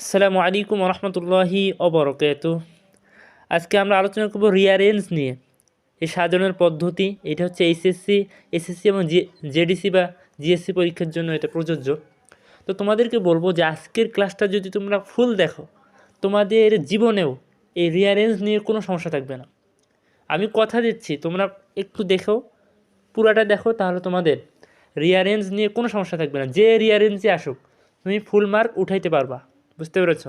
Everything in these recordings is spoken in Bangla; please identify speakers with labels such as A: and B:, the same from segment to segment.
A: আসসালামু আলাইকুম রহমতুল্লাহি অবরকাত আজকে আমরা আলোচনা করব রিয়ারেঞ্জ নিয়ে। এই সাজানোর পদ্ধতি, এটা হচ্ছে এইচএসসি এসএসসি এবং জেডিসি বা জিএসসি পরীক্ষার জন্য এটা প্রযোজ্য। তো তোমাদেরকে বলব যে আজকের ক্লাসটা যদি তোমরা ফুল দেখো, তোমাদের জীবনেও এই রিয়ারেঞ্জ নিয়ে কোনো সমস্যা থাকবে না। আমি কথা দিচ্ছি, তোমরা একটু দেখো, পুরাটা দেখো, তাহলে তোমাদের রিয়ারেঞ্জ নিয়ে কোনো সমস্যা থাকবে না। যে রিয়ারেঞ্জই আসুক, তুমি ফুল মার্ক উঠাইতে পারবা। বুঝতে পেরেছ?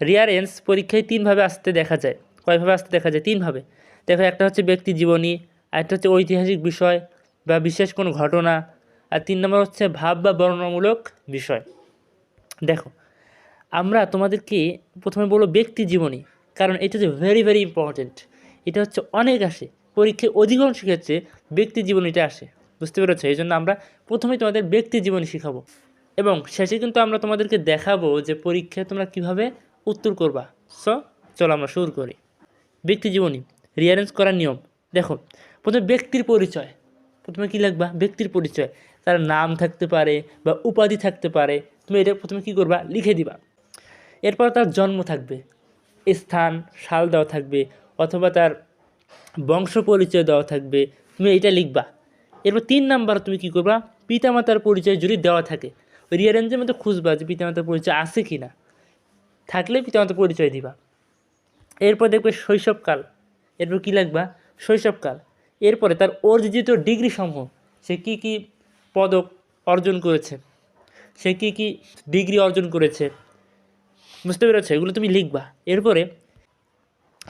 A: রিয়ারেঞ্জ পরীক্ষায় তিনভাবে আসতে দেখা যায়। কয়ভাবে আসতে দেখা যায়? তিনভাবে। দেখো, একটা হচ্ছে ব্যক্তি জীবনী একটা হচ্ছে ঐতিহাসিক বিষয় বা বিশেষ কোনো ঘটনা, আর তিন নম্বর হচ্ছে ভাব বা বর্ণনামূলক বিষয়। দেখো, আমরা তোমাদেরকে প্রথমে বলব ব্যক্তি জীবনী, কারণ এটা হচ্ছে ভেরি ভেরি ইম্পর্ট্যান্ট এটা হচ্ছে অনেক আসে। পরীক্ষায় অধিকাংশ ক্ষেত্রে ব্যক্তি জীবনীটা আসে। বুঝতে পেরেছ? এই জন্য আমরা প্রথমেই তোমাদের ব্যক্তি জীবনী শেখাবো। এবং শেষে কিন্তু আমরা তোমাদেরকে দেখাবো যে পরীক্ষায় তোমরা কীভাবে উত্তর করবা। সো চলো আমরা শুরু করি। ব্যক্তি জীবনী রিয়ারেঞ্জ করার নিয়ম। দেখো, প্রথমে ব্যক্তির পরিচয়। প্রথমে কী লিখবা? ব্যক্তির পরিচয়। তার নাম থাকতে পারে বা উপাধি থাকতে পারে। তুমি এটা প্রথমে কী করবা? লিখে দিবা। এরপর তার জন্ম থাকবে। স্থান, সাল দেওয়া থাকবে অথবা তার বংশ পরিচয় দেওয়া থাকবে। তুমি এটা লিখবা। এরপর তিন নাম্বার তুমি কী করবা? পিতামাতার পরিচয় যদি দেওয়া থাকে রিয়ারেঞ্জের মধ্যে খুঁজবা যে পিতামাতার পরিচয় আছে কি না থাকলে পিতামাতার পরিচয় দিবা। এরপর দেখবে শৈশবকাল। এরপর কী লাগবা? শৈশবকাল। এরপরে তার অর্জিত ডিগ্রি সমূহ। সে কী কী পদক অর্জন করেছে? সে কী কী ডিগ্রি অর্জন করেছে? বুঝতে পেরেছ? এগুলো তুমি লিখবা। এরপরে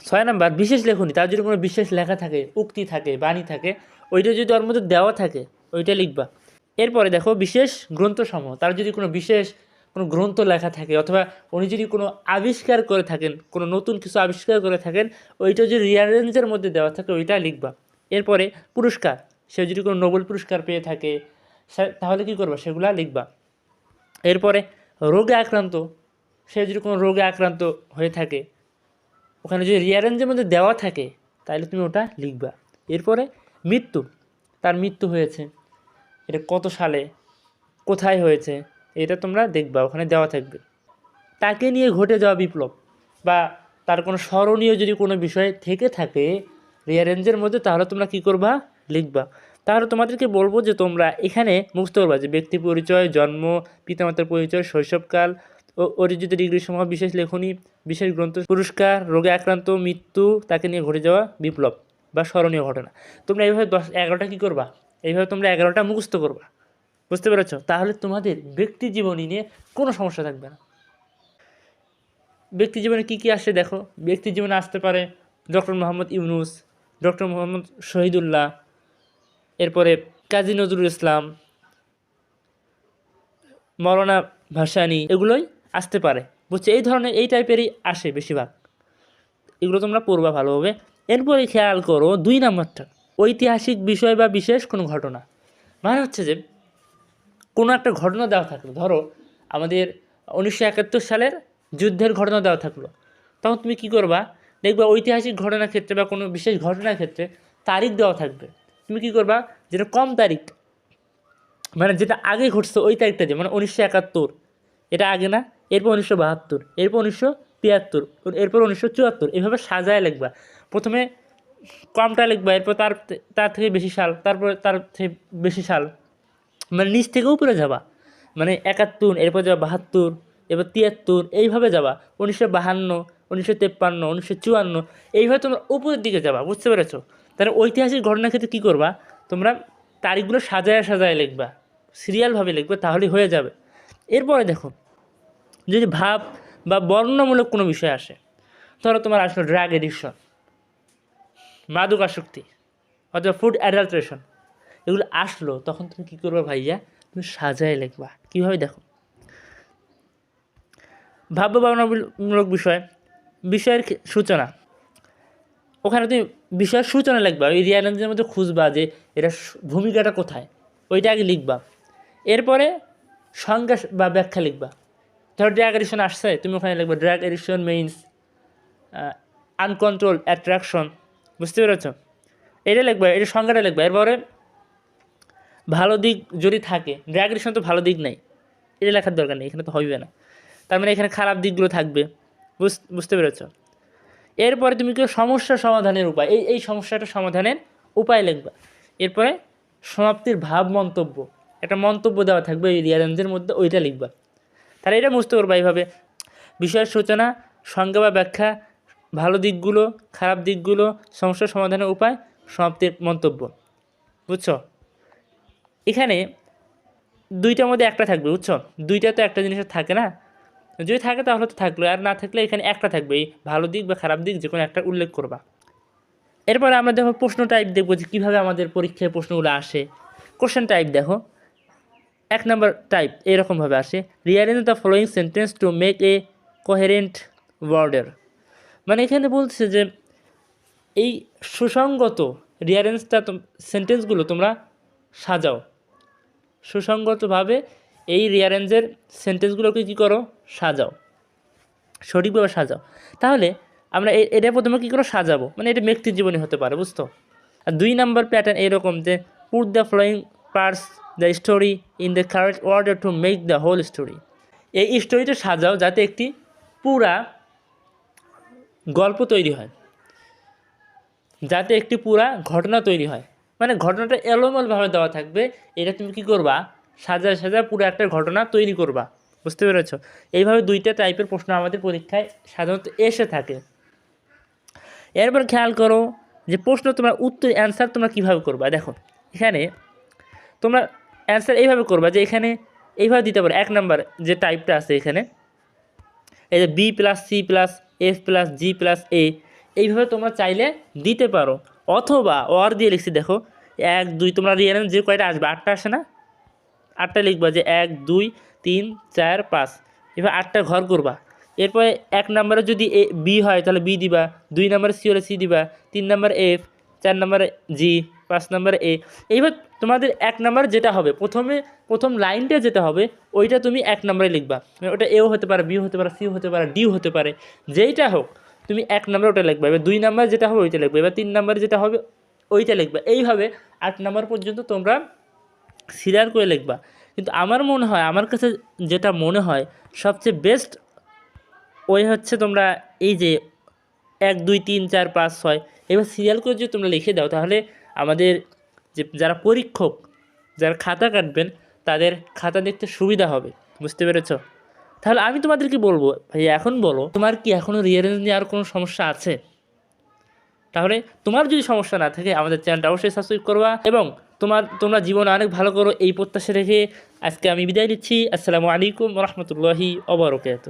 A: ছয় নাম্বার, বিশেষ লেখনী। তার যদি কোনো বিশেষ লেখা থাকে, উক্তি থাকে, বাণী থাকে, ওইটা যদি ওর মধ্যে দেওয়া থাকে, ওইটা লিখবা। এরপরে দেখো বিশেষ গ্রন্থসমূহ। তার যদি কোনো বিশেষ কোনো গ্রন্থ লেখা থাকে অথবা উনি যদি কোনো আবিষ্কার করে থাকেন, কোনো নতুন কিছু আবিষ্কার করে থাকেন, ওইটা যদি রিয়ারেঞ্জের মধ্যে দেওয়া থাকে, ওইটা লিখবা। এরপরে পুরস্কার। সে যদি কোনো নোবেল পুরস্কার পেয়ে থাকে তাহলে কী করবা? সেগুলা লিখবা। এরপরে রোগে আক্রান্ত। সে যদি কোনো রোগে আক্রান্ত হয়ে থাকে, ওখানে যদি রিয়ারেঞ্জের মধ্যে দেওয়া থাকে, তাহলে তুমি ওটা লিখবা। এরপরে মৃত্যু। তার মৃত্যু হয়েছে। এটা কত সালে? কোথায় হয়েছে? এটা তোমরা দেখবা, ওখানে দেওয়া থাকবে। তাকে নিয়ে ঘটে যাওয়া বিপ্লব বা তার কোনো স্মরণীয় যদি কোনো বিষয় থেকে থাকে রিয়ারেঞ্জের মধ্যে, তাহলে তোমরা কি করবা? লিখবা। তাহলে তোমাদেরকে বলব যে তোমরা এখানে মুক্ত করবা যে ব্যক্তি পরিচয়, জন্ম, পিতামাতার পরিচয়, শৈশবকাল ও অরিজিত ডিগ্রি সমূহ বিশেষ লেখনী, বিশেষ গ্রন্থ, পুরস্কার, রোগে আক্রান্ত, মৃত্যু, তাকে নিয়ে ঘটে যাওয়া বিপ্লব বা স্মরণীয় ঘটনা। তোমরা এইভাবে দশ, এগারোটা কী করবা? এইভাবে তোমরা এগারোটা মুখস্থ করবা। বুঝতে পেরেছ? তাহলে তোমাদের ব্যক্তি জীবনী নিয়ে কোনো সমস্যা থাকবে না। ব্যক্তি জীবনে কী কী আসে দেখো। ব্যক্তি জীবনে আসতে পারে ডক্টর মোহাম্মদ ইউনুস, ডক্টর মোহাম্মদ শহীদুল্লাহ, এরপরে কাজী নজরুল ইসলাম, মৌলানা ভাসানি, এগুলোই আসতে পারে। বুঝছে? এই ধরনের, এই টাইপেরই আসে বেশিরভাগ। এগুলো তোমরা পড়বা ভালোভাবে। এরপরে খেয়াল করো, দুই নম্বরটা। ঐতিহাসিক বিষয় বা বিশেষ কোনো ঘটনা। মানে হচ্ছে যে, কোনো একটা ঘটনা দেওয়া থাকল। ধরো, আমাদের উনিশশো একাত্তর সালের যুদ্ধের ঘটনা দেওয়া থাকল। তখন তুমি কি করবা? দেখবা ঐতিহাসিক ঘটনার ক্ষেত্রে বা কোনো বিশেষ ঘটনার ক্ষেত্রে তারিখ দেওয়া থাকবে। তুমি কি করবা? যেটা কম তারিখ মানে যেটা আগে ঘটছে ওই তারিখটা যে মানে উনিশশো একাত্তর। এটা আগে না, এরপর উনিশশো বাহাত্তর, এরপর উনিশশো তিয়াত্তর, এরপর উনিশশো চুয়াত্তর। এভাবে সাজায় লিখবা। প্রথমে কমটা লিখবা, এরপর তার তার থেকে বেশি সাল, তারপর তার থেকে বেশি সাল। মানে নিচ থেকে উপরে যাবা। মানে একাত্তর, এরপর যাবা বাহাত্তর, এরপর তিয়াত্তর, এইভাবে যাবা। উনিশশো বাহান্ন, উনিশশো তেপ্পান্ন, উনিশশো চুয়ান্ন, এইভাবে তোমরা উপরের দিকে যাবা, বুঝতে পেরেছ? তাহলে ঐতিহাসিক ঘটনার ক্ষেত্রে কী করবা? তোমরা তারিখগুলো সাজায় সাজায় লিখবা সিরিয়ালভাবে লিখবে, তাহলেই হয়ে যাবে। এরপরে দেখো, যদি ভাব বা বর্ণনামূলক কোনো বিষয় আসে, ধরো তোমার আসলো ড্রাগ এডিকশন মাদক আসক্তি অথবা ফুড অ্যাডাল্ট্রেশন এগুলো আসলো, তখন তুমি কী করবে ভাইয়া? তুমি সাজায় লিখবা। কীভাবে দেখো? ভাব্য ভাবনামূলক বিষয়, বিষয়ের সূচনা। ওখানে তুমি বিষয়ের সূচনা লিখবা, ওই রিয়ালেন্সের মধ্যে খুঁজবা যে এটা ভূমিকাটা কোথায়, ওইটা আগে লিখবা। এরপরে সংজ্ঞা বা ব্যাখ্যা লিখবা। ধরো ড্রাগ এডিকশন আসছে, তুমি ওখানে লিখবা drug addiction means uncontrol attraction বুঝতে পেরেছ? এটা লিখবা, এটা সংজ্ঞাটা লিখবা। এরপরে, ভালো দিক যদি থাকে ড্রাগ তো ভালো দিক নাই। এটা লেখার দরকার নেই, এখানে তো হবে না। তার মানে এখানে খারাপ দিকগুলো থাকবে। বুঝ- বুঝতে পেরেছ? এরপরে তুমি কেউ সমস্যা সমাধানের উপায়, এই এই সমস্যাটা সমাধানের উপায় লিখবা। এরপরে, সমাপ্তির ভাব মন্তব্য। একটা মন্তব্য দেওয়া থাকবে এই রিয়ারেঞ্জের মধ্যে, ওইটা লিখবা। তাহলে এটা বুঝতে পারবা এইভাবে। বিষয়ের সূচনা, সংজ্ঞা বা ব্যাখ্যা ভালো দিকগুলো, খারাপ দিকগুলো সমস্যা সমাধানের উপায়, সমাপ্তির মন্তব্য। বুঝছ? এখানে দুইটার মধ্যে একটা থাকবে, বুঝছ? দুইটা তো একটা জিনিসের থাকে না? যদি থাকে তাহলে তো থাকল, আর না থাকলে এখানে একটা থাকবে, এই ভালো দিক বা খারাপ দিক যে কোনো একটা উল্লেখ করবা। এরপরে আমরা দেখো প্রশ্ন টাইপ দেখব যে কীভাবে আমাদের পরীক্ষায় প্রশ্নগুলো আসে। কোশ্চেন টাইপ দেখো। এক নম্বর টাইপ এরকমভাবে আসে। Rearrange the following sentence to make a coherent ওয়ার্ডের মানে এখানে বলছে যে এই সুসংগত রিয়ারেঞ্জটা সেন্টেন্সগুলো তোমরা সাজাও। সুসংগতভাবে এই রিয়ারেঞ্জের সেন্টেন্সগুলোকে কী করো? সাজাও। সঠিকভাবে সাজাও। তাহলে আমরা এটা প্রথমে কী করে? সাজাবো। মানে এটা ব্যক্তি জীবনে হতে পারে, বুঝতো? আর দুই নাম্বার প্যাটার্ন এরকম যে put the flowing parts the story in the correct order to make the whole story এই স্টোরিটা সাজাও যাতে একটি পুরা গল্প তৈরি হয়। যাতে একটি পুরা ঘটনা তৈরি হয়। মানে ঘটনাটা এলোমেলোভাবে দেওয়া থাকবে। এটা তুমি কি করবা? সাজায় সাজায় পুরো একটা ঘটনা তৈরি করবা। বুঝতে পেরেছ? এইভাবে দুইটা টাইপের প্রশ্ন আমাদের পরীক্ষায় সাধারণত এসে থাকে। এরপর খেয়াল করো যে প্রশ্ন তোমার উত্তর অ্যান্সার তোমরা কীভাবে করবা? দেখো, এখানে তোমরা অ্যান্সার এইভাবে করবা যে এখানে এইভাবে দিতে পারো। এক নাম্বার যে টাইপটা আছে এখানে, এই যে B plus C plus F plus G plus A, এইভাবে তোমরা চাইলে দিতে পারো। অথবা অর দিয়ে লিখছি, দেখো, এক, দুই, তোমরা রিয়ারেঞ্জ যে কয়টা আসবে, আটটা আসে না? আটটা লিখবা যে এক, দুই, তিন, চার, পাঁচ। এবার আটটা ঘর করবা। এরপরে এক নম্বরে যদি এ, বি হয়, তাহলে বি দিবা। দুই নম্বরে সি হলে সি দিবা। তিন নম্বরে এফ, চার নম্বরে জি। পাঁচ নম্বরে এ এইবার তোমাদের এক নম্বর যেটা হবে, প্রথমে, প্রথম লাইনটা যেটা হবে, ওইটা তুমি এক নম্বরে লিখবা। ওটা এও হতে পারে বি হতে পারে সি হতে পারে ডি হতে পারে, যেইটা হোক, তুমি এক নম্বরে ওটা লিখবা। এবার দুই নম্বর যেটা হবে, ওইটা লিখবে। এবার তিন নম্বরে যেটা হবে, ওইটা লিখবা। এইভাবে আট নম্বর পর্যন্ত তোমরা সিরিয়াল করে লিখবা। কিন্তু আমার মনে হয়, আমার কাছে যেটা মনে হয়, সবচেয়ে বেস্ট ওই হচ্ছে তোমরা এই যে এক, দুই, তিন, চার, পাঁচ, ছয়, এবার সিরিয়াল করে যদি তোমরা লিখে দাও, তাহলে আমাদের যে, যারা পরীক্ষক, যারা খাতা কাটবেন, তাদের খাতা দেখতে সুবিধা হবে। বুঝতে পেরেছ? তাহলে আমি তোমাদেরকে বলব ভাই এখন বলো, তোমার কি এখনও রিয়ারেঞ্জ নেওয়ার কোনো সমস্যা আছে? তাহলে তোমার যদি সমস্যা না থাকে, আমাদের চ্যানেলটা অবশ্যই সাবস্ক্রাইব করবা এবং তোমার, তোমরা জীবন অনেক ভালো করো, এই প্রত্যাশা রেখে আজকে আমি বিদায় নিচ্ছি। আসসালামু আলাইকুম রহমতুল্লাহি অবরকাত